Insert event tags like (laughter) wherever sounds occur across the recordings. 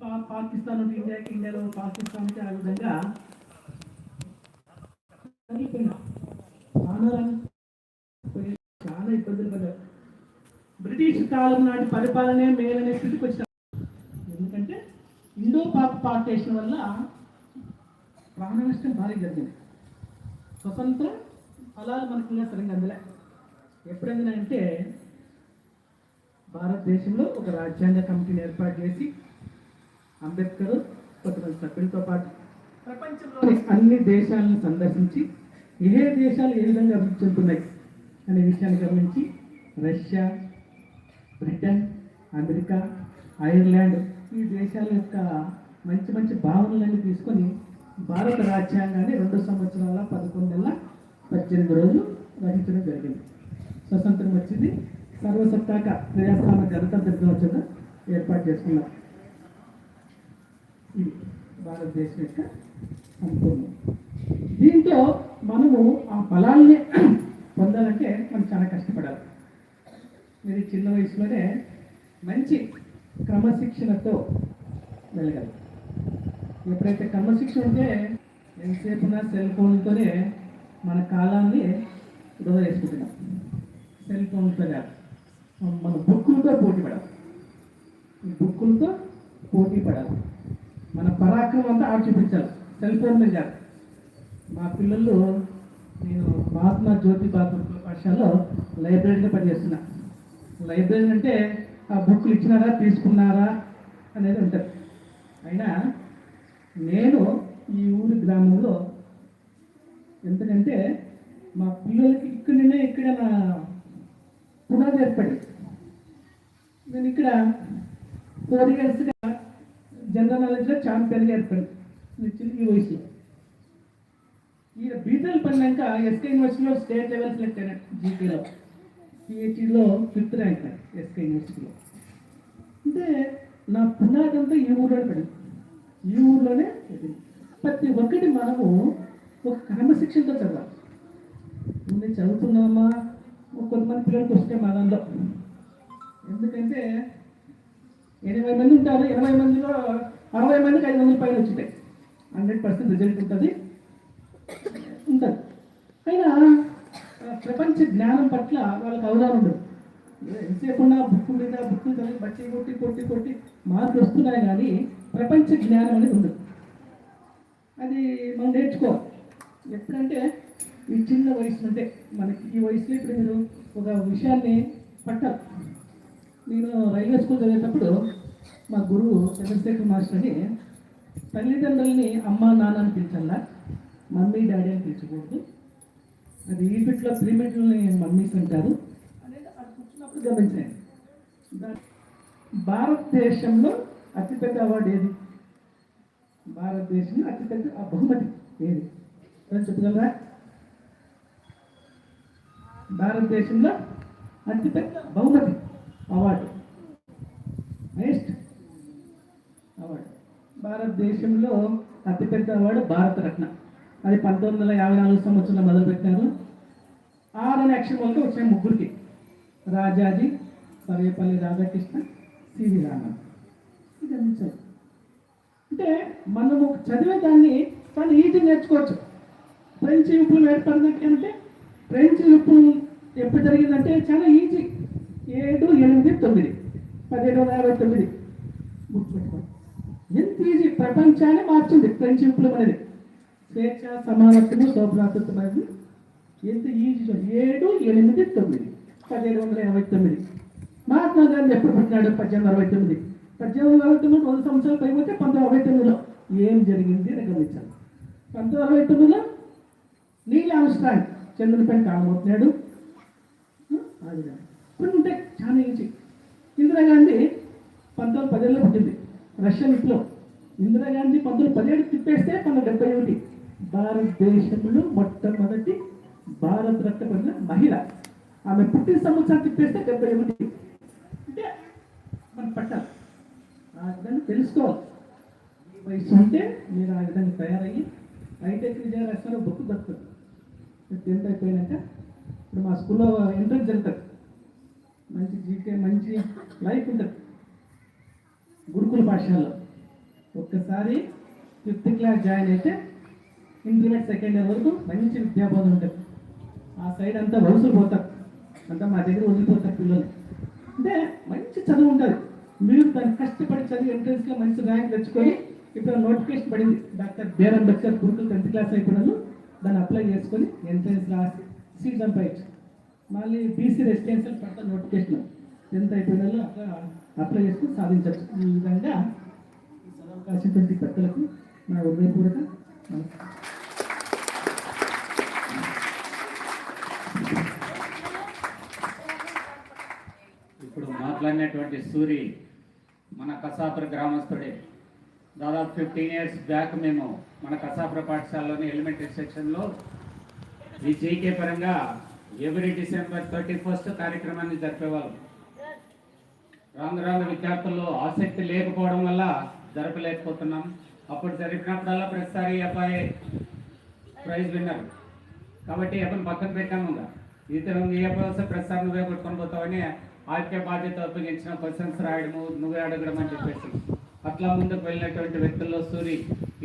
పా- పాకిస్తాన్ నుండి ఇండియాకి ఇండియాలో పాకిస్తాన్కి ఆ విధంగా చాలా చాలా ఇబ్బందులు పడ్డారు. బ్రిటిష్ కాలం నాటి పరిపాలనే మేలనే స్థితికి వచ్చారు ఎందుకంటే ఇండో పాక్ పార్టేషన్ వల్ల ప్రాణ నష్టం భారీ జరిగింది. స్వతంత్రం ఫలాలు మనకు సరిగ్గా అందలే. ఎప్పుడైనా అంటే భారతదేశంలో ఒక రాజ్యాంగ కమిటీని ఏర్పాటు చేసి అంబేద్కర్ కొంతమంది సభ్యులతో పాటు ప్రపంచంలోని అన్ని దేశాలను సందర్శించి ఏ దేశాలు ఏ విధంగా అభివృద్ధి చెందుతున్నాయి అనే విషయాన్ని గమనించి రష్యా బ్రిటన్ అమెరికా ఐర్లాండ్ ఈ దేశాల యొక్క మంచి మంచి భావనలన్నీ తీసుకొని భారత రాజ్యాంగాన్ని రెండు సంవత్సరాల పదకొండు నెలల పద్దెనిమిది రోజులు రచించడం జరిగింది. స్వతంత్రం వచ్చింది. సర్వసత్తాక ప్రజాస్వామ్య గణతంత్ర దినోత్సవం ఏర్పాటు చేసుకున్నాం. భారతదేశం యొక్క సంపూర్ణం దీంతో మనము ఆ బలాల్ని (clears throat) పొందాలంటే మనం చాలా కష్టపడాలి. మీరు చిన్న వయసులోనే మంచి క్రమశిక్షణతో వెళ్ళగలరు ఎప్పుడైతే క్రమశిక్షణ ఉంటే ఎంతసేపు ఉన్న సెల్ ఫోన్తోనే మన కాలాన్ని వృధా చేసుకుంటున్నాం సెల్ ఫోన్తో కాదు మన బుక్కులతో పోటీ పడాలి బుక్కులతో పోటీ పడాలి మన పరాక్రమం అంతా ఆడ చూపించాలి. సెల్ ఫోన్ మీద కాదు మా పిల్లలు నేను మహాత్మా జ్యోతి బాబు పాఠశాలలో లైబ్రరీగా పనిచేస్తున్నా. లైబ్రరీ అంటే ఆ బుక్లు ఇచ్చినారా తీసుకున్నారా అనేది ఉంటుంది. అయినా నేను ఈ ఊరి గ్రామంలో ఎందుకంటే మా పిల్లలకి ఇక్కడనే ఇక్కడ నా పునాది ఏర్పడి నేను ఇక్కడ ఫోర్ ఇయర్స్గా జనరల్ నాలెడ్జ్లో ఛాంపియన్గా ఏర్పడింది ఈ ఈ వయసులో. ఈయన బీటెల్ పడినాక ఎస్కే యూనివర్సిటీలో స్టేట్ లెవెల్ సెలెక్ట్ అయినా జీపీలో పిహెచ్డిలో ఫిఫ్త్ ర్యాంక్ ఎస్కే యూనివర్సిటీలో. అంటే నా పునాదంతా ఈ ఊళ్ళోనే పడింది. ఈ ఊర్లోనే ప్రతి ఒక్కటి మనము ఒక క్రమశిక్షణతో చదవాలి. నేను చదువుతున్నామా? ఒక కొంతమంది పిల్లలకి వస్తే మా దానిలో ఎందుకంటే ఎనభై మంది ఉంటారు. ఎనభై మందిలో అరవై మందికి ఐదు వందల పైన వచ్చింటాయి. హండ్రెడ్ పర్సెంట్ రిజల్ట్ ఉంటుంది. ఉంటుంది అయినా ప్రపంచ జ్ఞానం పట్ల వాళ్ళకి అవగాహన ఉండదు. ఎంతసేపు బుక్ మీద బుక్ చదివి బట్టి కొట్టి కొట్టి కొట్టి మార్కులు వస్తున్నాయి కానీ ప్రపంచ జ్ఞానం అనేది ఉండదు. అది మనం నేర్చుకోవాలి. ఎప్పుడంటే ఈ చిన్న వయసు అంటే మనకి ఈ వయసులో ఇప్పుడు మీరు ఒక విషయాన్ని పట్టాలి. నేను రైల్వే స్కూల్ చదివేటప్పుడు మా గురువు చంద్రశేఖర్ మాస్టర్ అని తల్లిదండ్రుల్ని అమ్మ నాన్న అని పిలిచాలా మమ్మీ డాడీ అని పిలిచకూడదు. అది ఈ బిట్లో త్రీ బిట్లని మమ్మీస్ అంటారు. అనేది అది కూర్చున్నప్పుడు గమనించాను భారతదేశంలో అతిపెద్ద అవార్డు ఏది? భారతదేశంలో అతిపెద్ద ఆ బహుమతి ఏది? చెప్పగలరా? భారతదేశంలో అతిపెద్ద బహుమతి అవార్డు నెక్స్ట్ అవార్డు భారతదేశంలో అతిపెద్ద అవార్డు భారతరత్న. అది పంతొమ్మిది వందల యాభై నాలుగు సంవత్సరంలో మొదలుపెట్టారు. ఆరు అనే అక్షరం వరకు ముగ్గురికి. రాజాజీ పర్యపల్లి రాధాకృష్ణ సివి రామన్ ఇది అందించారు అంటే మనము చదివే దాన్ని చాలా ఈజీ నేర్చుకోవచ్చు. ఫ్రెంచ్ విప్లవం ఏర్పడినట్టు అంటే ఫ్రెంచ్ విప్లవం ఎప్పుడు జరిగిందంటే చాలా ఈజీ ఏడు ఎనిమిది తొమ్మిది. పదిహేడు వందల యాభై తొమ్మిది. గుర్తుపెట్టుకోండి. ఎంత ఈజీ ప్రపంచాన్ని మార్చింది. ఫ్రెండ్షిప్లు అనేది. స్వేచ్ఛ సమానత్వము సౌభ్రాతత్వం అనేది ఎంత ఈజీ ఏడు ఎనిమిది తొమ్మిది. పదిహేడు వందల యాభై తొమ్మిది. మహాత్మా గాంధీ ఎప్పుడు పుట్టినాడు? పద్దెనిమిది అరవై తొమ్మిది. పద్దెనిమిది అరవై తొమ్మిది వంద సంవత్సరాలు పైపోతే పంతొమ్మిది అరవై తొమ్మిదిలో ఏం జరిగింది అని గమనించాలి. పంతొమ్మిది అరవై తొమ్మిదిలో నీల్ ఆమ్స్ట్రాంగ్ చంద్రునిపై కామవుతున్నాడు అది కొన్ని ఉంటాయి చాలా ఈజీ ఇందిరాగాంధీ పంతొమ్మిది పదిహేడులో పుట్టింది. రష్యన్ విప్లవం. ఇందిరాగాంధీ పంతొమ్మిది పదిహేడు తిప్పేస్తే పంతొమ్మిది డెబ్బై ఒకటి. భారతదేశంలో మొట్టమొదటి భారత రత్న పొందిన మహిళ. ఆమె పుట్టిన సంవత్సరం తిప్పేస్తే డెబ్బై ఒకటి. అంటే మనం పట్టాలి. ఆ విధంగా తెలుసుకోవాలి. ఈ వయసు ఉంటే మీరు ఆ విధంగా తయారయ్యి హైటెక్ విజయ రాష్ట్రంలో బుక్ దొరుకుతుంది. టెన్త్ అయిపోయినాక ఇప్పుడు మా స్కూల్లో ఎంట్రన్స్ జరుగుతుంది. మంచి జీవితం మంచి లైఫ్ ఉంటుంది. గురుకుల పాఠశాలలో. ఒక్కసారి ఫిఫ్త్ క్లాస్ జాయిన్ అయితే ఇంటర్మీడియట్ సెకండ్ ఇయర్ వరకు మంచి విద్యాబోధన ఉంటుంది. ఆ సైడ్ అంతా వలసలు పోతారు. అంతా మా దగ్గర వదిలిపోతారు పిల్లలు. అంటే మంచి చదువు ఉంటుంది. మీరు దాన్ని కష్టపడి చదివి ఎంట్రన్స్లో మంచి ర్యాంక్ తెచ్చుకొని ఇప్పుడు నోటిఫికేషన్ పడింది. Doctor bear Ambedkar గురుకులు tenth class అయిపోయినాను దాన్ని అప్లై చేసుకొని ఎంట్రన్స్ రాసి సీట్ సంపాదించు మళ్ళీ బీసీ రెసిడెన్షియల్ పడతా నోటిఫికేషన్ టెన్త్ అయిపోయిన అట్లా అప్లై చేసుకుని సాధించవచ్చు ఈ విధంగా ఈ పెద్దలకు నా హృదయపూర్వక ఇప్పుడు మాట్లాడినటువంటి సూరి మన కసాపుర గ్రామస్తుడే. దాదాపు ఫిఫ్టీన్ ఇయర్స్ బ్యాక్ మేము మన కసాపుర పాఠశాలలోని ఎలిమెంటరీ సెక్షన్లో ఈ జీకే పరంగా ఎవ్రీ డిసెంబర్ థర్టీ ఫస్ట్ కార్యక్రమాన్ని జరిపేవాళ్ళం రాను రాను విద్యార్థుల్లో ఆసక్తి లేకపోవడం వల్ల జరపలేకపోతున్నాం. అప్పుడు జరిపినప్పుడల్లా ప్రతిసారి అబ్బాయి ప్రైజ్ విన్నారు. కాబట్టి అతను పక్కన పెట్టాము ఇంకా. ఇతను ఏ వస్తే ప్రతిసారి నువ్వే కొట్టుకొని పోతావని ఆర్థిక బాధ్యత అప్పగించిన క్వశ్చన్స్ రాయడము నువ్వే అడగడం అని చెప్పేసి. అట్లా ముందుకు వెళ్ళినటువంటి వ్యక్తుల్లో సూరి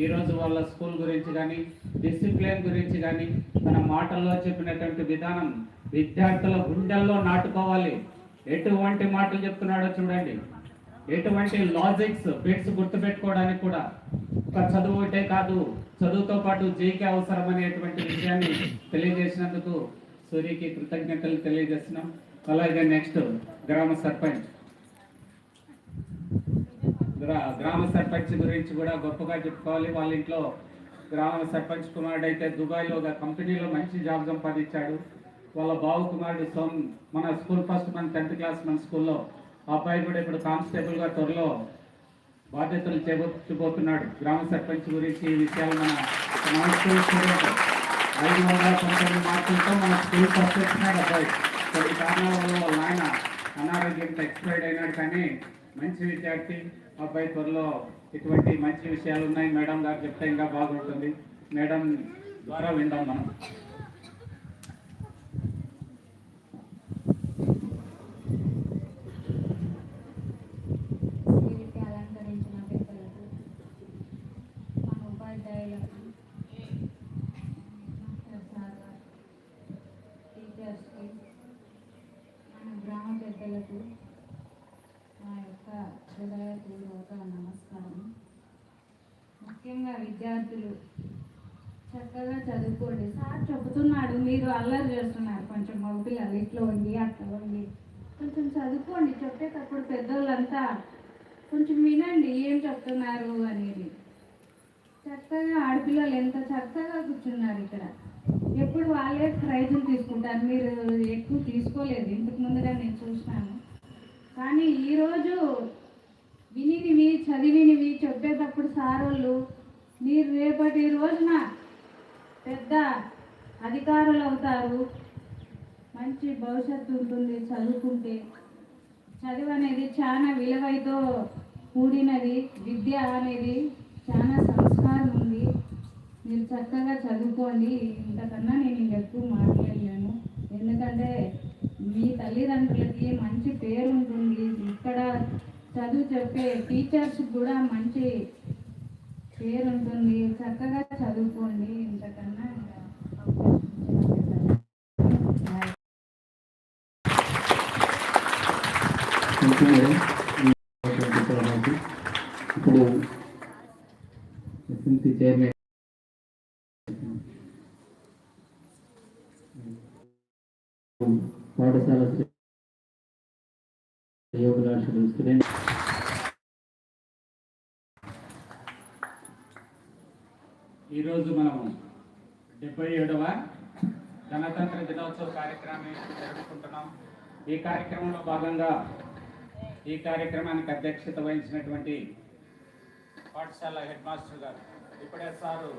ఈరోజు వాళ్ళ స్కూల్ గురించి కానీ డిసిప్లిన్ గురించి కానీ తన మాటల్లో చెప్పినటువంటి విధానం విద్యార్థుల గుండెల్లో నాటుకోవాలి. ఎటువంటి మాటలు చెప్తున్నాడో చూడండి. ఎటువంటి లాజిక్స్ బిట్స్ గుర్తుపెట్టుకోవడానికి కూడా ఒక చదువు ఒకటే కాదు చదువుతో పాటు జీకే అవసరం అనేటువంటి విషయాన్ని తెలియజేసినందుకు సూర్యకి కృతజ్ఞతలు తెలియజేస్తున్నాం. అలాగే నెక్స్ట్ గ్రామ సర్పంచ్. గ్రామ సర్పంచ్ గురించి కూడా గొప్పగా చెప్పుకోవాలి. వాళ్ళ ఇంట్లో గ్రామ సర్పంచ్ కుమారుడు అయితే దుబాయ్లో ఒక కంపెనీలో మంచి జాబ్ సంపాదించాడు. వాళ్ళ బావు కుమారుడు సోమ్ మన స్కూల్ ఫస్ట్ మన టెన్త్ క్లాస్ మన స్కూల్లో. అబ్బాయి కూడా ఇప్పుడు కానిస్టేబుల్గా త్వరలో బాధ్యతలు చేపట్టబోతున్నాడు. గ్రామ సర్పంచ్ గురించి ఈ విషయాలు మన మన స్కూల్ ఐదు వందల పంతొమ్మిది మార్కులతో మన స్కూల్ ఫస్ట్ వచ్చినాడు అబ్బాయి. కొన్ని కారణాల వల్ల వాళ్ళ నాయన అనారోగ్యంతో ఎక్స్పైర్డ్ అయినాడు కానీ మంచి విద్యార్థి. అబ్బాయి త్వరలో ఇటువంటి మంచి విషయాలు ఉన్నాయి. మేడం గారు చెప్తే ఇంకా బాగుంటుంది. మేడం ద్వారా విందాం మనం వీరికి అలంకరించిన పెద్దలకు మన ఉపాధ్యాయులకు మాస్టర్ సార్ గారు, టీచర్స్కి మన గ్రామ పెద్దలకు నా యొక్క హృదయపూర్వక నమస్కారం ముఖ్యంగా విద్యార్థులు చక్కగా చదువుకోండి. సార్ చెబుతున్నాడు మీరు అల్లరి చేస్తున్నారు. కొంచెం మగపిల్లలు ఇట్లా ఉంది అట్లా ఉంది కొంచెం చదువుకోండి చెప్పేటప్పుడు పెద్దోళ్ళంతా కొంచెం వినండి ఏం చెప్తున్నారు అనేది. చక్కగా ఆడపిల్లలు ఎంత చక్కగా కూర్చున్నారు ఇక్కడ. ఎప్పుడు వాళ్ళే ప్రైజులు తీసుకుంటారు. మీరు ఎక్కువ తీసుకోలేదు. ఇంతకు ముందుగా నేను చూసినాను. కానీ ఈరోజు వినినివి చదివినవి చెప్పేటప్పుడు సారోళ్ళు మీరు రేపటి రోజున పెద్ద అధికారులు అవుతారు మంచి భవిష్యత్తు ఉంటుంది చదువుకుంటే. చదువు అనేది చాలా విలువైతో కూడినది. విద్య అనేది చాలా సంస్కారం ఉంది. మీరు చక్కగా చదువుకోండి. ఇంతకన్నా నేను ఇంకెక్కువ మాట్లాడలేను. ఎందుకంటే మీ తల్లిదండ్రులకి మంచి పేరు ఉంటుంది ఇక్కడ చదువు చెప్పే టీచర్స్ కూడా మంచి పేరు ఉంటుంది చక్కగా చదువుకోండి ఇంతకన్నా ఇప్పుడు ఎస్ఎంసీ చైర్మన్ ఈరోజు మనము డెబ్బై ఏడవ గణతంత్ర దినోత్సవ కార్యక్రమం జరుపుకుంటున్నాం. ఈ కార్యక్రమంలో భాగంగా ఈ కార్యక్రమానికి అధ్యక్షత వహించినటువంటి పాఠశాల హెడ్ మాస్టర్ గారు ఇప్పుడే సారు.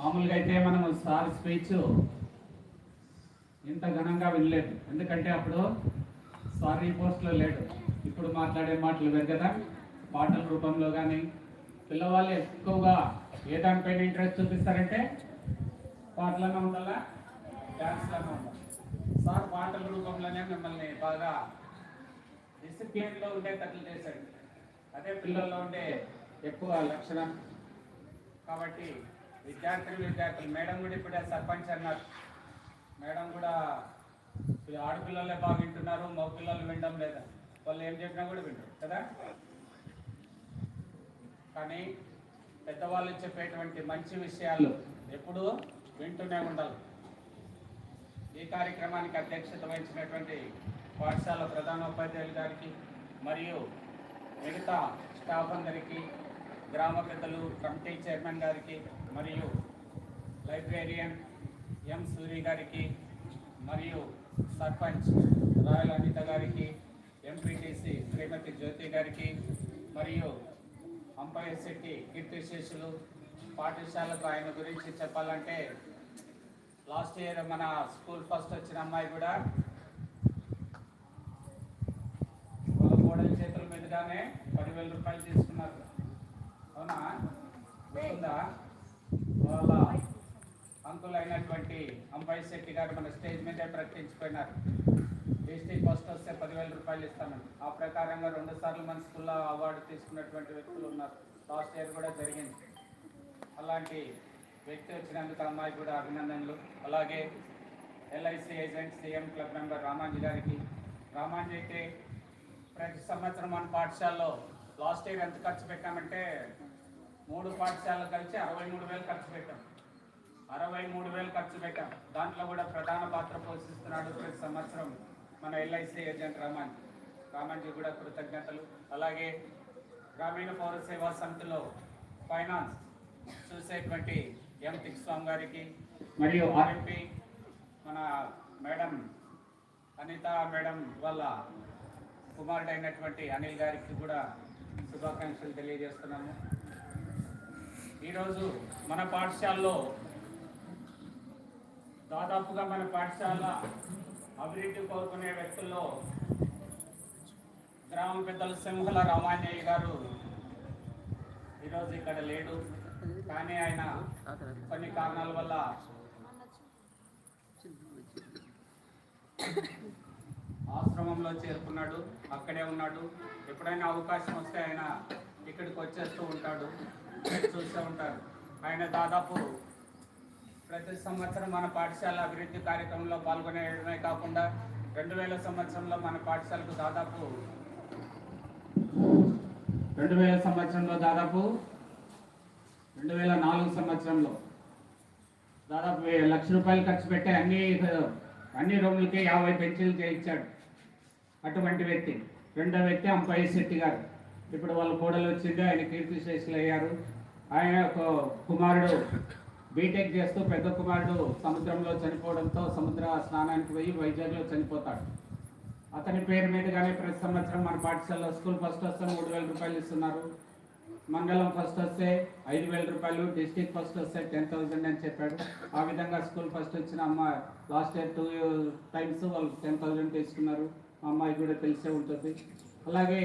మామూలుగా అయితే మనము సార్ స్పీచ్ ఇంత ఘనంగా వినలేదు. ఎందుకంటే అప్పుడు సార్ ఈ పోస్ట్లో లేడు. ఇప్పుడు మాట్లాడే మాటలు వేరు కదా. పాటల రూపంలో కానీ పిల్లవాళ్ళు ఎక్కువగా ఏ దానిపైన ఇంట్రెస్ట్ చూపిస్తారంటే పాటలనే ఉండాలా? డ్యాన్స్లోనే ఉండాలి? సార్ పాటల రూపంలోనే మిమ్మల్ని బాగా డిసిప్లిన్లో ఉండేటట్లు చేశాడు అదే పిల్లల్లో ఉండే ఎక్కువ లక్షణం. కాబట్టి విద్యార్థులు విద్యార్థులు మేడం కూడా ఇప్పుడే సర్పంచ్ అన్నారు. మేడం కూడా ఆడపిల్లలే బాగా వింటున్నారు మగ పిల్లలు వినడం లేదా? వాళ్ళు ఏం చెప్పినా కూడా వింటారు కదా? కానీ పెద్దవాళ్ళు చెప్పేటువంటి మంచి విషయాలు ఎప్పుడూ వింటూనే ఉండాలి. ఈ కార్యక్రమానికి అధ్యక్షత వహించినటువంటి పాఠశాల ప్రధానోపాధ్యాయులు గారికి మరియు మిగతా స్టాఫ్ అందరికీ గ్రామ పెద్దలు కమిటీ చైర్మన్ గారికి మరియు లైబ్రేరియన్ ఎం సూరి గారికి మరియు సర్పంచ్ రాయల్ అనిత గారికి ఎంపీటీసీ శ్రీమతి జ్యోతి గారికి మరియు అంపైర్ శెట్టి కీర్తిశేషులు పాఠశాలకు ఆయన గురించి చెప్పాలంటే లాస్ట్ ఇయర్ మన స్కూల్ ఫస్ట్ వచ్చిన అమ్మాయి కూడా వాళ్ళ కోడలి చేతుల మీదుగానే పదివేల రూపాయలు తీసుకున్నారు. అవునా? గుర్తుందా? వాళ్ళ అంకుల్ అయినటువంటి శెట్టి గారు మన స్టేజ్ మీదే ప్రకటించిపోయినారు. డిస్ట్రిక్ట్ ఫస్ట్ వస్తే పదివేల రూపాయలు ఇస్తామని ఆ ప్రకారంగా రెండు సార్లు మన స్కూల్లో అవార్డు తీసుకున్నటువంటి వ్యక్తులు ఉన్నారు. లాస్ట్ ఇయర్ కూడా జరిగింది. అలాంటి వ్యక్తి వచ్చినందుకు అమ్మాయి కూడా అభినందనలు. అలాగే LIC agent CM club member Ramanji గారికి. రామాంజీ అయితే ప్రతి సంవత్సరం మన పాఠశాలలో లాస్ట్ ఇయర్ ఎంత ఖర్చు పెట్టామంటే మూడు పాఠశాలలు కలిసి అరవై మూడు వేలు ఖర్చు పెట్టాం. అరవై మూడు వేలు ఖర్చు పెట్టాం. దాంట్లో కూడా ప్రధాన పాత్ర పోషిస్తున్నాడు ప్రతి సంవత్సరం. మన ఎల్ఐసి ఏజెంట్ రామాన్. రామాన్జీ కూడా కృతజ్ఞతలు. అలాగే గ్రామీణ పౌర సేవా సమితిలో ఫైనాన్స్ చూసేటువంటి ఎం తిక్స్వామి గారికి మరియు ఆర్ఎంపీ మన మేడం అనిత మేడం వాళ్ళ కుమారుడైనటువంటి అనిల్ గారికి కూడా శుభాకాంక్షలు తెలియజేస్తున్నాము. ఈరోజు మన పాఠశాలలో దాదాపుగా మన పాఠశాల అభివృద్ధి కోరుకునే వ్యక్తుల్లో గ్రామ పెద్దలు సింహల రామాంజయ్య గారు ఈరోజు ఇక్కడ లేడు. కానీ ఆయన కొన్ని కారణాల వల్ల ఆశ్రమంలో చేరుకున్నాడు అక్కడే ఉన్నాడు. ఎప్పుడైనా అవకాశం వస్తే ఆయన ఇక్కడికి వచ్చేస్తూ ఉంటాడు. చూస్తూ ఉంటారు. ఆయన దాదాపు ప్రతి సంవత్సరం మన పాఠశాల అభివృద్ధి కార్యక్రమంలో పాల్గొనేయడమే కాకుండా రెండు వేల సంవత్సరంలో మన పాఠశాలకు దాదాపు రెండు వేల సంవత్సరంలో దాదాపు రెండు వేల నాలుగు సంవత్సరంలో దాదాపు లక్ష రూపాయలు ఖర్చు పెట్టి అన్ని అన్ని రూములకి యాభై బెంచీలు చేయించాడు అటువంటి వ్యక్తి. రెండో వ్యక్తి అంపై శెట్టి గారు. ఇప్పుడు వాళ్ళ కోడలు వచ్చింది ఆయన కీర్తి శేషులు అయ్యారు ఆయన ఒక కుమారుడు. బీటెక్ చేస్తూ పెద్ద కుమారుడు సముద్రంలో చనిపోవడంతో సముద్ర స్నానానికి పోయి వైజాగ్లో చనిపోతాడు. అతని పేరు మీదుగానే ప్రతి సంవత్సరం మన పాఠశాలలో స్కూల్ ఫస్ట్ వస్తే మూడు వేల రూపాయలు ఇస్తున్నారు. మండలం ఫస్ట్ వస్తే ఐదు వేల రూపాయలు డిస్టిక్ ఫస్ట్ వస్తే టెన్ థౌసండ్ అని చెప్పాడు. ఆ విధంగా స్కూల్ ఫస్ట్ వచ్చిన అమ్మ లాస్ట్ ఇయర్ టూ టైమ్స్ వాళ్ళు టెన్ థౌజండ్ తీసుకున్నారు. మా అమ్మాయి కూడా తెలిసే ఉంటుంది. అలాగే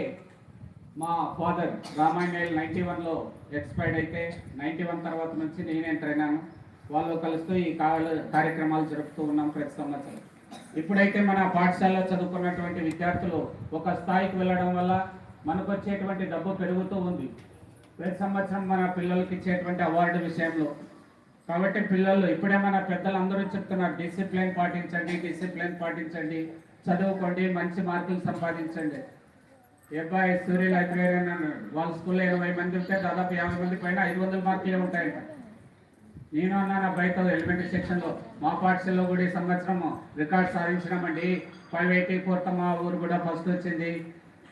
మా ఫాదర్ రామాయణ నైంటీ వన్లో ఎక్స్పైర్డ్ అయితే నైంటీ వన్ తర్వాత నుంచి నేను ఎంటర్ అయినాను. వాళ్ళు కలుస్తూ ఈ కార్యక్రమాలు జరుపుతూ ఉన్నాం ప్రతి సంవత్సరం. ఇప్పుడైతే మన పాఠశాలలో చదువుకున్నటువంటి విద్యార్థులు ఒక స్థాయికి వెళ్ళడం వల్ల మనకు వచ్చేటువంటి డబ్బు పెరుగుతూ ఉంది. ప్రతి సంవత్సరం మన పిల్లలకి ఇచ్చేటువంటి అవార్డు విషయంలో. కాబట్టి పిల్లలు ఇప్పుడే మన పెద్దలందరూ చెప్తున్నారు డిసిప్లిన్ పాటించండి డిసిప్లిన్ పాటించండి చదువుకోండి మంచి మార్కులు సంపాదించండి. ఈ అబ్బాయి సూర్య లైబ్రేరియన్ అన్నాడు వాళ్ళ స్కూల్లో ఇరవై మంది ఉంటే దాదాపు యాభై మంది పైన ఐదు వందల మార్కులే ఉంటాయంట. నేను అన్నాను అబ్బాయితో ఎలిమెంటరీ సెక్షన్లో మా పాఠశాలలో కూడా ఈ సంవత్సరం రికార్డ్ సాధించినామండి. ఫైవ్ ఎయిటీ ఫోర్త్ మా ఊరు కూడా ఫస్ట్ వచ్చింది.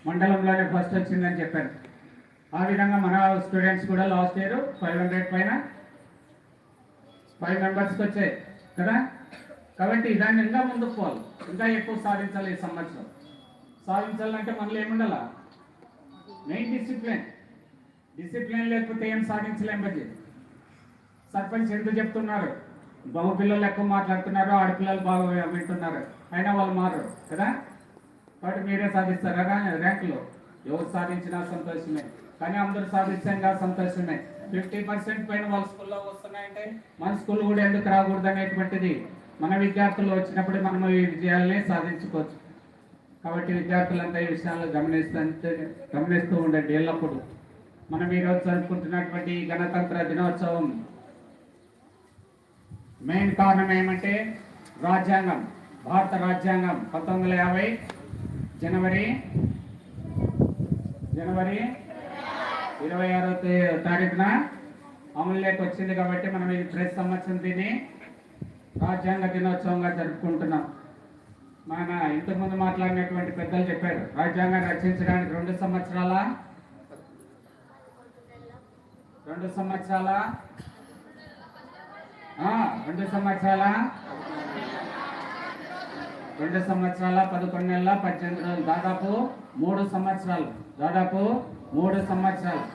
మండలంలోనే ఫస్ట్ వచ్చిందని చెప్పారు. ఆ విధంగా మన స్టూడెంట్స్ కూడా లాస్ట్ ఇయర్ ఫైవ్ హండ్రెడ్ పైన ఫైవ్ మెంబర్స్కి వచ్చాయి కదా? కాబట్టి దాన్ని ఇంకా ముందుకు పోవాలి. ఇంకా ఎక్కువ సాధించాలి ఈ సంవత్సరం. సాధించాలంటే మనలో ఏముండాలా? మెయిన్ డిసిప్లిన్ డిసిప్లిన్ లేకపోతే ఏం సాధించలేం బట్టి సర్పంచ్ ఎందుకు చెప్తున్నారు? బాబు పిల్లలు ఎక్కువ మాట్లాడుతున్నారు ఆడపిల్లలు బాగా వింటున్నారు. అయినా వాళ్ళు మారరు కదా? కాబట్టి మీరే సాధిస్తారు రా- ర్యాంకులు? ఎవరు సాధించినా సంతోషమే. కానీ అందరూ సాధించంగా సంతోషమే. ఫిఫ్టీ పర్సెంట్ పైన వాళ్ళ స్కూల్లో వస్తున్నాయంటే మన స్కూల్ కూడా ఎందుకు రాకూడదు అనేటువంటిది మన విద్యార్థులు వచ్చినప్పుడు మనం ఈ విజయాలనే సాధించుకోవచ్చు. కాబట్టి విద్యార్థులంతా ఈ విషయాలు గమనిస్తూ గమనిస్తూ ఉండండి ఎల్లప్పుడూ. మనం ఈరోజు జరుపుకుంటున్నటువంటి గణతంత్ర దినోత్సవం. మెయిన్ కారణం ఏమంటే రాజ్యాంగం భారత రాజ్యాంగం పంతొమ్మిది యాభై జనవరి జనవరి ఇరవై ఆరో తారీఖున అమలులోకి వచ్చింది కాబట్టి మనం ఈ ప్రతి సంవత్సరం దీన్ని రాజ్యాంగ దినోత్సవంగా జరుపుకుంటున్నాం. మన ఇంతకుముందు మాట్లాడినటువంటి పెద్దలు చెప్పారు రాజ్యాంగాన్ని రచించడానికి రెండు సంవత్సరాల? రెండు సంవత్సరాల? రెండు సంవత్సరాల? రెండు సంవత్సరాల పదకొండు నెలల పద్దెనిమిది రోజులు దాదాపు మూడు సంవత్సరాలు దాదాపు మూడు సంవత్సరాలు.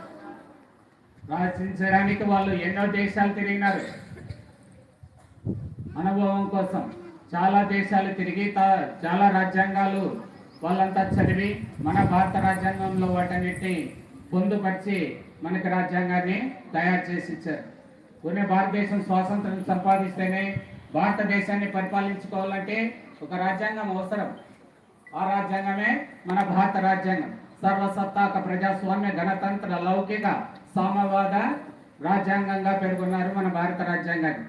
రచించడానికి వాళ్ళు ఎన్నో దేశాలు తిరిగినారు. అనుభవం కోసం. చాలా దేశాలు తిరిగి చాలా రాజ్యాంగాలు వాళ్ళంతా చదివి మన భారత రాజ్యాంగంలో వాటన్నిటిని పొందుపరిచి మనకి రాజ్యాంగాన్ని తయారు చేసి ఇచ్చారు. కొన్ని భారతదేశం స్వాతంత్రం సంపాదిస్తేనే భారతదేశాన్ని పరిపాలించుకోవాలంటే ఒక రాజ్యాంగం అవసరం. ఆ రాజ్యాంగమే మన భారత రాజ్యాంగం. సర్వసత్తాక ప్రజాస్వామ్య గణతంత్ర లౌకిక సామ్యవాద రాజ్యాంగంగా పేర్కొన్నారు మన భారత రాజ్యాంగాన్ని.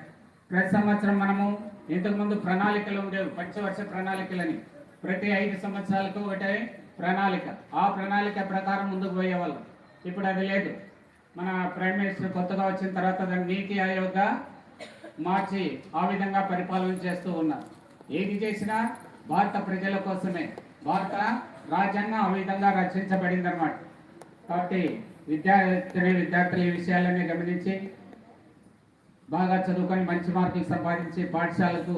ప్రతి సంవత్సరం మనము ఇంతకుముందు ప్రణాళికలు ఉండేవి పంచవర్ష ప్రణాళికలని. ప్రతి ఐదు సంవత్సరాలకు ఒకటే ప్రణాళిక. ఆ ప్రణాళిక ప్రకారం ముందుకు పోయేవాళ్ళం. ఇప్పుడు అది లేదు. మన ప్రైమ్ మినిస్టర్ కొత్తగా వచ్చిన తర్వాత దాన్ని నీతి ఆయోగ్గా మార్చి ఆ విధంగా పరిపాలన చేస్తూ ఉన్నారు. ఏది చేసినా భారత ప్రజల కోసమే. భారత రాజ్యాంగం ఆ విధంగా రచించబడింది అనమాట కాబట్టి విద్యార్థిని విద్యార్థులు ఈ విషయాలన్నీ గమనించి బాగా చదువుకొని మంచి మార్కులు సంపాదించి పాఠశాలకు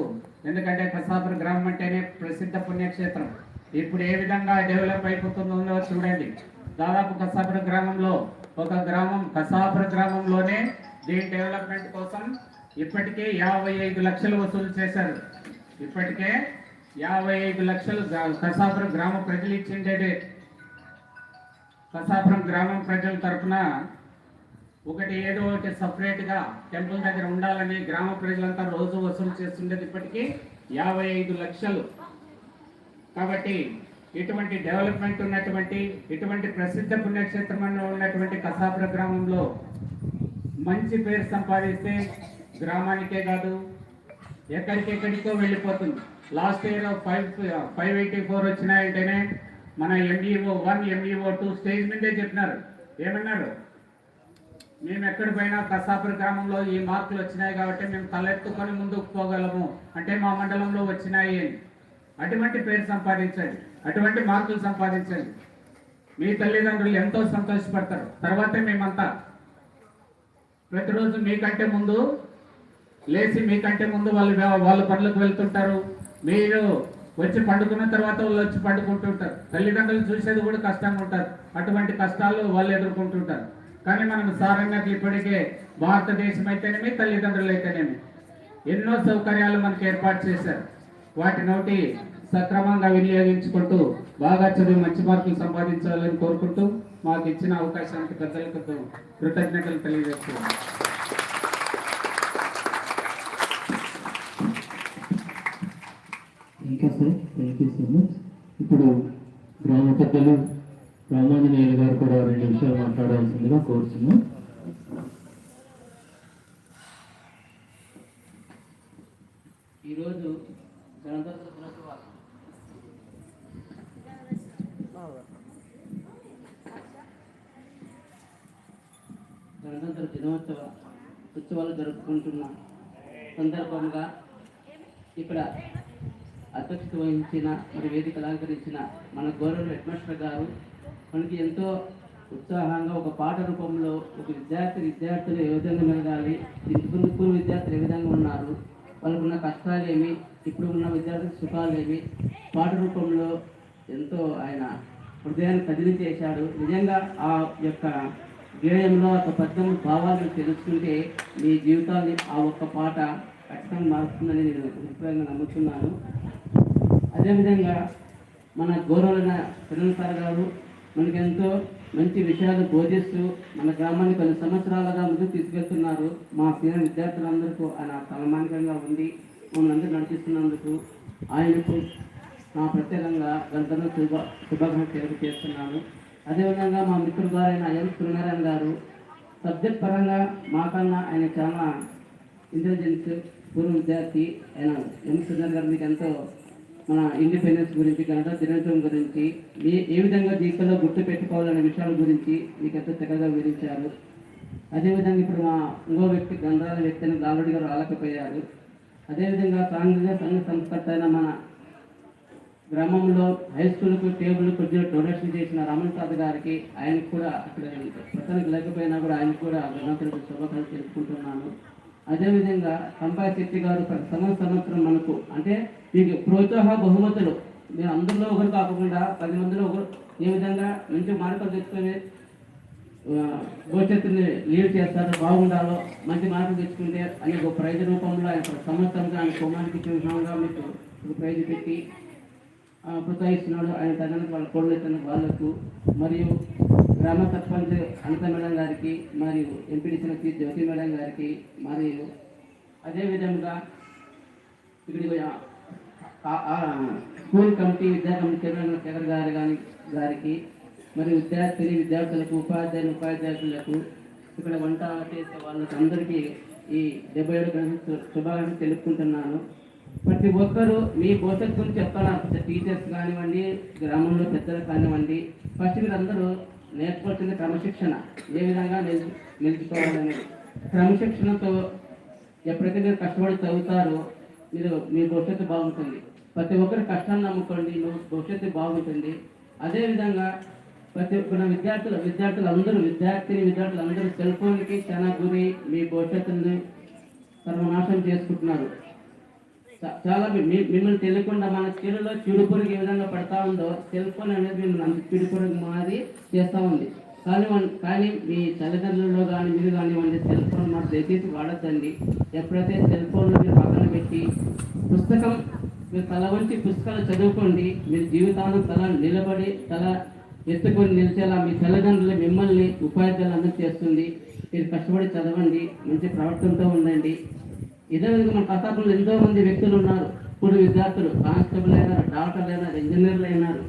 ఎందుకంటే కసాపుర గ్రామం అంటేనే ప్రసిద్ధ పుణ్యక్షేత్రం. ఇప్పుడు ఏ విధంగా డెవలప్ అయిపోతుందో చూడండి. దాదాపు కసాపుర గ్రామంలో ఒక గ్రామం కసాపుర గ్రామంలోనే దీని డెవలప్మెంట్ కోసం ఇప్పటికే యాభై ఐదు లక్షలు వసూలు చేశారు. ఇప్పటికే యాభై ఐదు లక్షలు కసాపురం గ్రామ ప్రజలు ఇచ్చిండే కసాపురం గ్రామం ప్రజల తరపున ఒకటి ఏదో ఒకటి సపరేట్గా టెంపుల్ దగ్గర ఉండాలని గ్రామ ప్రజలంతా రోజు వసూలు చేస్తుండేది ఇప్పటికీ యాభై ఐదు లక్షలు. కాబట్టి ఇటువంటి డెవలప్మెంట్ ఉన్నటువంటి ఇటువంటి ప్రసిద్ధ పుణ్యక్షేత్రంలో ఉన్నటువంటి కసాపుర గ్రామంలో మంచి పేరు సంపాదిస్తే గ్రామానికే కాదు ఎక్కడికెక్కడికో వెళ్ళిపోతుంది. Last year five five eighty four వచ్చినాయంటేనే మన MEO one MEO two stage మీదే చెప్పినారు. ఏమన్నారు? మేము ఎక్కడ పోయినా కసాపుర గ్రామంలో ఈ మార్కులు వచ్చినాయి కాబట్టి మేము తలెత్తుకొని ముందుకు పోగలము. అంటే మా మండలంలో వచ్చినాయి అని. అటువంటి పేరు సంపాదించండి. అటువంటి మార్కులు సంపాదించండి. మీ తల్లిదండ్రులు ఎంతో సంతోషపడతారు. తర్వాతే మేమంతా ప్రతిరోజు మీకంటే ముందు లేచి మీకంటే ముందు వాళ్ళు వాళ్ళ పనులకు వెళ్తుంటారు. మీరు వచ్చి పండుకున్న తర్వాత వాళ్ళు వచ్చి పండుకుంటుంటారు. తల్లిదండ్రులు చూసేది కూడా కష్టంగా ఉంటారు. అటువంటి కష్టాలు వాళ్ళు ఎదుర్కొంటుంటారు. కానీ మనం సారంగకి ఇప్పటికే భారతదేశం అయితేనేమి తల్లిదండ్రులు అయితేనేమి ఎన్నో సౌకర్యాలు మనకి ఏర్పాటు చేశారు. వాటి నోటి సక్రమంగా వినియోగించుకుంటూ బాగా చదివి మంచి మార్కులు సంపాదించాలని కోరుకుంటూ మాకు ఇచ్చిన అవకాశానికి పెద్దలకు కృతజ్ఞతలు తెలియజేస్తున్నాం. ఇంకా sir thank you so much ఇప్పుడు గ్రామ పెద్దలు రామాంజనేయులు గారు కూడా రెండు నిమిషాలు మాట్లాడాల్సిందిగా కోరుతున్నాం ఈరోజు గణతంత్ర దినోత్సవ గణతంత్ర దినోత్సవ ఉత్సవాలు జరుపుకుంటున్న సందర్భంగా ఇక్కడ అధ్యక్షత వహించిన మరి వేదిక అలంకరించిన మన గౌరవ హెడ్మాస్టర్ గారు మనకి ఎంతో ఉత్సాహంగా ఒక పాట రూపంలో ఒక విద్యార్థి విద్యార్థులు ఏ విధంగా మెరగాలి పూర్వ విద్యార్థులు ఏ విధంగా ఉన్నారు వాళ్ళకున్న కష్టాలేమి ఇప్పుడు ఉన్న విద్యార్థుల సుఖాలేమి పాట రూపంలో ఎంతో ఆయన హృదయాన్ని కదిలించేశాడు నిజంగా ఆ యొక్క గేయంలో ఒక పద్యం భావాలను తెలుసుకుంటే మీ జీవితాన్ని ఆ ఒక్క పాట ఖచ్చితంగా మారుతుందని నేను అభిప్రాయంగా నమ్ముతున్నాను. అదేవిధంగా మన గౌరవైన పిల్లల సార్ గారు మనకెంతో మంచి విషయాలు బోధిస్తూ మన గ్రామాన్ని కొన్ని సంవత్సరాలుగా ముందుకు తీసుకెళ్తున్నారు. మా సీనియర్ విద్యార్థులందరికీ ఆయన సన్మానికంగా ఉండి మమ్మల్ని అందరూ నడిపిస్తున్నందుకు ఆయనకు నా ప్రత్యేకంగా గంటలో శుభ శుభాకాంక్షలు తెలియజేస్తున్నాను. అదేవిధంగా మా మిత్రుడు గారైన ఎం సూర్యనారాయణ గారు సబ్జెక్ట్ పరంగా మాకన్నా ఆయన చాలా ఇంటెలిజెన్స్ పూర్వ విద్యార్థి ఆయన ఎం సుందర్ గారు మీకు ఎంతో మన ఇండిపెండెన్స్ గురించి గణతంత్ర దినోత్సవం గురించి ఏ ఏ విధంగా జీవితంలో గుర్తు పెట్టుకోవాలనే విషయాల గురించి మీకు ఎంతో చక్కగా వివరించారు. అదేవిధంగా ఇప్పుడు మా ఇంకో వ్యక్తి గంధాల వ్యక్తి అని గాలుడి గారు రాలేకపోయారు. అదేవిధంగా కాంగ్రెస్ సంఘ సంస్కర్త అయిన మన గ్రామంలో హై స్కూల్కు టేబుల్ కొద్దిగా డొనేషన్ చేసిన రమణ తాత గారికి ఆయనకు కూడా అక్కడ ప్రస్తుతానికి లేకపోయినా కూడా ఆయనకు కూడా గణతంత్ర శుభాకాంక్షలు తెలుసుకుంటున్నాను అదేవిధంగా సంపాయ శెట్టి గారు ప్రతి సంవత్సరం మనకు అంటే మీకు ప్రోత్సాహ బహుమతులు. మీరు అందరిలో ఒకరు కాకుండా పది మందిలో ఒకరు ఈ విధంగా మంచి మార్కులు తెచ్చుకొని భవిష్యత్తుని లీడ్ చేస్తారు బాగుండాలో మంచి మార్కులు తెచ్చుకుంటే అని ఒక ప్రైజ్ రూపంలో ఆయన సంవత్సరంగా ఆయన కుమారికి ఇచ్చే విధంగా మీకు ఒక ప్రైజ్ పెట్టి ప్రోత్సహిస్తున్నాడు. ఆయన తనకు వాళ్ళ కోళ్ళు వాళ్ళకు మరియు గ్రామ సర్పంచ్ అనిత మేడం గారికి మరియు ఎంపీడీసీ జ్యోతి మేడం గారికి మరియు అదేవిధంగా ఇక్కడ స్కూల్ కమిటీ విద్యా కమిటీ చైర్మన్ శేఖర్ గారు కానీ గారికి మరియు విద్యార్థిని విద్యార్థులకు ఉపాధ్యాయులు ఉపాధ్యాయులకు ఇక్కడ వంట చేసే వాళ్ళకి అందరికీ ఈ డెబ్బై ఏడు గణేష్ శుభాకాంక్షలు తెలుపుకుంటున్నాను. ప్రతి ఒక్కరూ మీ భవిష్యత్తు గురించి చెప్తాను టీచర్స్ కానివ్వండి గ్రామంలో పెద్దలు కానివ్వండి ఫస్ట్ మీరు అందరూ నేర్చుకోవాల్సింది క్రమశిక్షణ. ఏ విధంగా నిలిచి నిలుచుకోవాలని క్రమశిక్షణతో ఎప్పుడైతే మీరు కష్టపడి చదువుతారో మీరు మీ భవిష్యత్తు బాగుంటుంది. ప్రతి ఒక్కరి కష్టాన్ని నమ్ముకోండి భవిష్యత్తు బాగుంటుంది. అదేవిధంగా ప్రతి ఒక్కరు విద్యార్థులు విద్యార్థులు అందరూ విద్యార్థిని విద్యార్థులు అందరూ సెల్ ఫోన్కి చాలా గురి మీ భవిష్యత్తుని సర్వనాశనం చేసుకుంటున్నారు. చాలా మిమ్మల్ని తెలియకుండా మన చెడులో చెడు పురుగు ఏ విధంగా పడతా ఉందో సెల్ ఫోన్ అనేది మిమ్మల్ని అంత చెడు పురుగు చేస్తూ ఉంది. కానీ కానీ మీ తల్లిదండ్రుల్లో కానీ మీరు కానివ్వండి సెల్ ఫోన్ మాకు దయచేసి వాడద్దండి. ఎప్పుడైతే సెల్ ఫోన్లో మీరు పక్కన పెట్టి పుస్తకం మీరు తల వంచి పుస్తకాలు చదువుకోండి మీరు జీవితాన్ని తల నిలబడి తల ఎత్తుకొని నిలిచేలా మీ తల్లిదండ్రులు మిమ్మల్ని ఉపాధ్యాయులు అందరూ చేస్తుంది. మీరు కష్టపడి చదవండి మంచి ప్రవర్తనతో ఉండండి. ఇదే విధంగా మన ప్రతాపంలో ఎంతో మంది వ్యక్తులు ఉన్నారు. ఇప్పుడు విద్యార్థులు కానిస్టేబుల్ అయినారు డాక్టర్లు అయినారు ఇంజనీర్లు అయినారు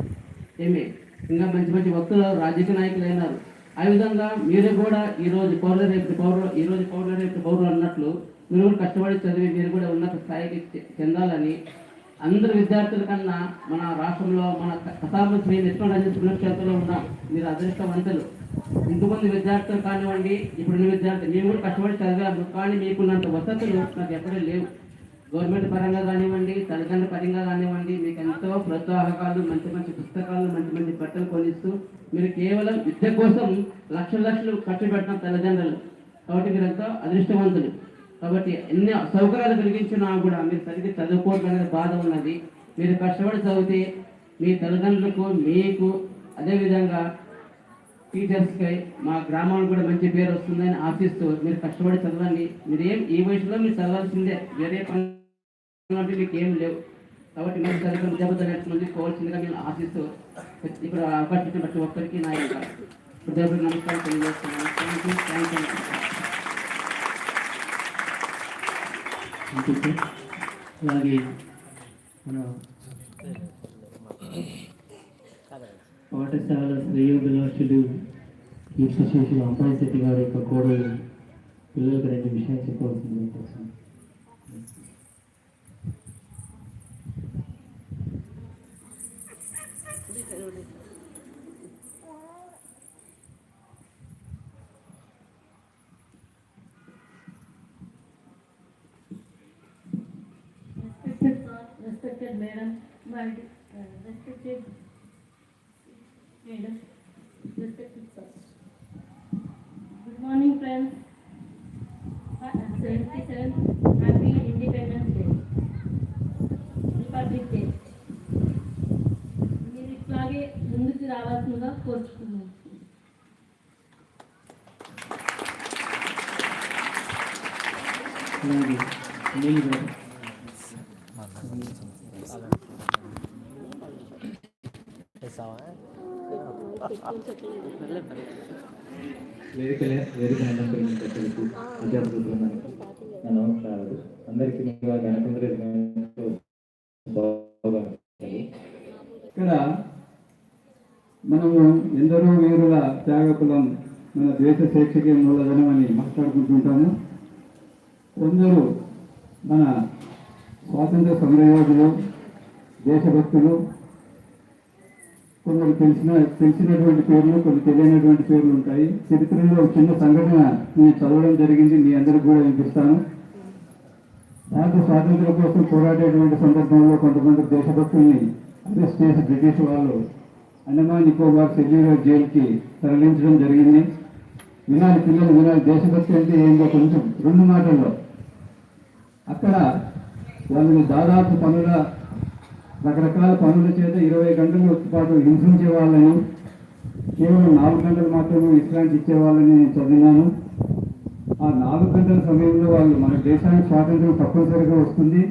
ఏమి? ఇంకా మంచి మంచి వ్యక్తులు రాజకీయ నాయకులు అయినారు ఆ విధంగా మీరు కూడా ఈరోజు రోజు పౌరులు రేపు పౌరులు ఈ రోజు పౌరులు రేపు పౌరులు అన్నట్లు మీరు కూడా కష్టపడి చదివి మీరు కూడా ఉన్నత స్థాయికి చెందాలని అందరు విద్యార్థుల కన్నా మన రాష్ట్రంలో మన కథాపులు శ్రీ నిష్ణ రంజన్ పుణ్యక్షేత్రంలో ఉన్న. మీరు అదృష్టవంతులు. ఇంతమంది విద్యార్థులు కానివ్వండి ఇప్పుడున్న విద్యార్థులు మేము కూడా కష్టపడి చదివాము కానీ మీకున్నంత వసతులు నాకు ఎప్పుడూ లేవు. గవర్నమెంట్ పరంగా కానివ్వండి తల్లిదండ్రుల పరంగా కానివ్వండి మీకు ఎంతో ప్రోత్సాహకాలు మంచి మంచి పుస్తకాలు మంచి మంచి బట్టలు కొనిస్తూ మీరు కేవలం విద్య కోసం లక్షల లక్షలు ఖర్చు పెట్టిన తల్లిదండ్రులు. కాబట్టి మీరు ఎంతో అదృష్టవంతులు. కాబట్టి ఎన్ని సౌకర్యాలు కలిగించినా కూడా మీరు సరిగ్గా చదువుకోవడం అనేది బాధ ఉన్నది. మీరు కష్టపడి చదివితే మీ తల్లిదండ్రులకు మీకు అదేవిధంగా టీచర్స్కి మా గ్రామానికి కూడా మంచి పేరు వస్తుందని ఆశిస్తూ మీరు కష్టపడి చదవండి. మీరు ఏం ఈ వయసులో మీరు చదవాల్సిందే. వేరే పని మీకు ఏం లేవు. కాబట్టి మీరు చదువుకుని విద్యాబుద్ధ నేర్చుకుని పోవాల్సిందిగా నేను ఆశిస్తూ ఇప్పుడు అవకాశం ప్రతి ఒక్కరికి నా యొక్క హృదయపూర్వక నమస్కారం తెలియజేస్తున్నాను. థ్యాంక్ యూ థ్యాంక్ యూ అలాగే మన పాఠశాల శ్రేయోభిలాషులు కీర్తిశేషులు అంబాయి శెట్టి గారి యొక్క కోడలు పిల్లలకు రెండు విషయాలు చెప్పవలసింది కోసం Respected sir, respected madam, my uh, respected అందరికీ ఇక్కడ మనము ఎందరో వీరుల త్యాగకులం మన దేశ శిక్షకే మూలధనం అని మాట్లాడుకుంటుంటాము. కొందరు మన స్వాతంత్ర సమరయోధులు దేశభక్తులు కొందరు తెలిసిన తెలిసినటువంటి పేర్లు కొన్ని తెలియనటువంటి పేర్లు ఉంటాయి. చరిత్రలో ఒక చిన్న సంఘటన నేను చదవడం జరిగింది మీ అందరికి కూడా వినిపిస్తాను. భారత స్వాతంత్రం కోసం పోరాడేటువంటి సందర్భంలో కొంతమంది దేశభక్తుల్ని అరెస్ట్ చేసి బ్రిటిష్ వాళ్ళు అండమాన్ నికోబార్ సెల్యూరో జైలుకి తరలించడం జరిగింది. వినాలి పిల్లలు వినాలి దేశభక్తి అంటే ఏంటో కొంచెం రెండు మాటల్లో. అక్కడ వాళ్ళని దాదాపు పనుల రకరకాల పనుల చేత ఇరవై గంటల పాటు హింసించే వాళ్ళని కేవలం నాలుగు గంటలు మాత్రమే విశ్రాంతి ఇచ్చేవాళ్ళని నేను చదివినాను. ఆ నాలుగు గంటల సమయంలో వాళ్ళు మన దేశానికి స్వాతంత్రం తప్పనిసరిగా వస్తుంది.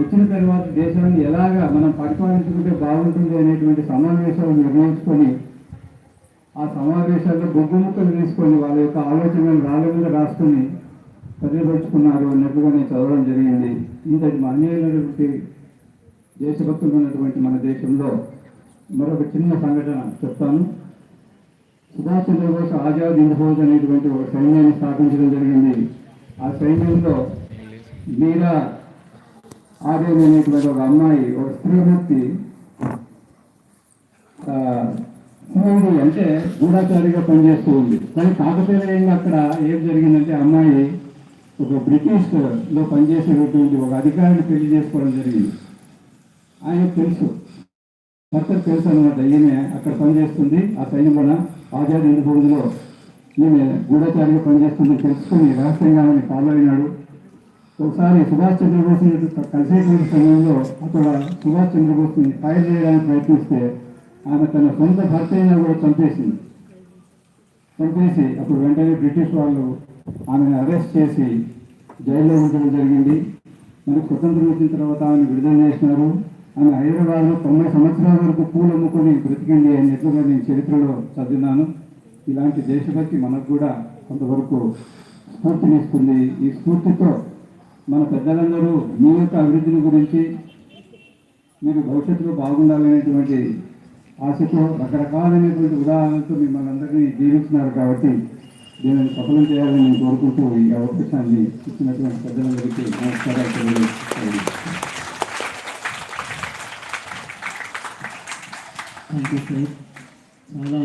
వచ్చిన తర్వాత దేశాన్ని ఎలాగా మనం పరిపాలించుకుంటే బాగుంటుంది అనేటువంటి సమావేశాలు నిర్ణయించుకొని ఆ సమావేశాల్లో బొగ్గు ముక్కలు తీసుకొని వాళ్ళ యొక్క ఆలోచనలు రాళ్ళ మీద రాసుకొని పర్యపరుచుకున్నారు అన్నట్టుగా నేను చదవడం జరిగింది. ఇంతటి మాన్యమైనటువంటి దేశభక్తులు ఉన్నటువంటి మన దేశంలో మరొక చిన్న సంఘటన చెప్తాను. సుభాష్ చంద్రబోస్ ఆజాద్ హింద్ ఫౌజ్ అనేటువంటి ఒక సైన్యాన్ని స్థాపించడం జరిగింది. ఆ సైన్యంలో మీరా ఆర్యన్ అనేటువంటి ఒక అమ్మాయి ఒక స్త్రీమూర్తి సిఐడి అంటే గూఢాచారిగా పనిచేస్తూ ఉంది. కానీ కాకతీయంగా అక్కడ ఏం జరిగిందంటే అమ్మాయి ఒక బ్రిటిష్లో పనిచేసేటటువంటి ఒక అధికారిని పెళ్ళి చేసుకోవడం జరిగింది. ఆయన తెలుసు. భర్త తెలుసు అనమాట ఈమె అక్కడ పనిచేస్తుంది. ఆ సైన్యంలోన ఆజాద్ హింద్ ఫౌజ్లో ఈమె గూఢచారిగా పనిచేస్తుంది తెలుసుకుని రహస్యంగా ఆమె ఫాలో అయినాడు ఒకసారి సుభాష్ చంద్రబోస్ని కలిసేటువంటి సమయంలో అక్కడ సుభాష్ చంద్రబోస్ని ఫైర్ చేయడానికి ప్రయత్నిస్తే ఆమె తన సొంత భర్త అయినా కూడా చంపేసింది. చంపేసి అప్పుడు వెంటనే బ్రిటిష్ వాళ్ళు ఆమెను అరెస్ట్ చేసి జైల్లో ఉంచడం జరిగింది. మరి స్వతంత్రం వచ్చిన తర్వాత ఆమెను విడుదల చేసినారు. ఆమె హైదరాబాద్లో తొంభై సంవత్సరాల వరకు పూలు అమ్ముకొని బ్రతికింది అన్నట్లుగా నేను చరిత్రలో చదివినాను. ఇలాంటి దేశభక్తి మనకు కూడా కొంతవరకు స్ఫూర్తినిస్తుంది. ఈ స్ఫూర్తితో మన పెద్దలందరూ మీ యొక్క అభివృద్ధిని గురించి మీరు భవిష్యత్తులో బాగుండాలనేటువంటి ఆశతో రకరకాలైనటువంటి ఉదాహరణలతో మిమ్మల్ని అందరినీ జీవించినారు కాబట్టి దీనిని సఫలం చేయాలని నేను కోరుకుంటూ ఈ అవకాశాన్ని ఇచ్చినటువంటి పెద్దలందరికీ నమస్కారాలు థ్యాంక్ యూ సార్. చాలా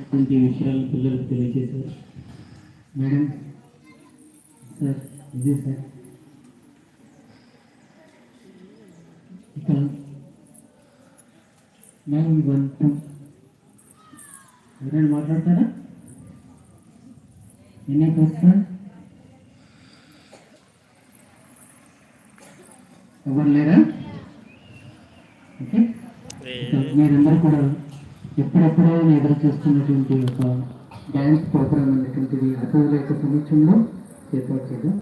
అటువంటి విషయాలు పిల్లలకు తెలియజేశారు. మేడం సార్ ఇదే సార్. ఇక నైన్ వన్ టూ. ఎవరైనా మాట్లాడతారా? ఎన్ని సార్ ఎవరు లేరా? ఓకే. మీరందరూ కూడా ఎప్పుడెప్పుడో ఎదురు చూస్తున్నటువంటి ఒక డ్యాన్స్ ప్రోగ్రామ్ అనేటువంటిది అసలు యొక్క సమక్షంలో ఏర్పాటు చేయడం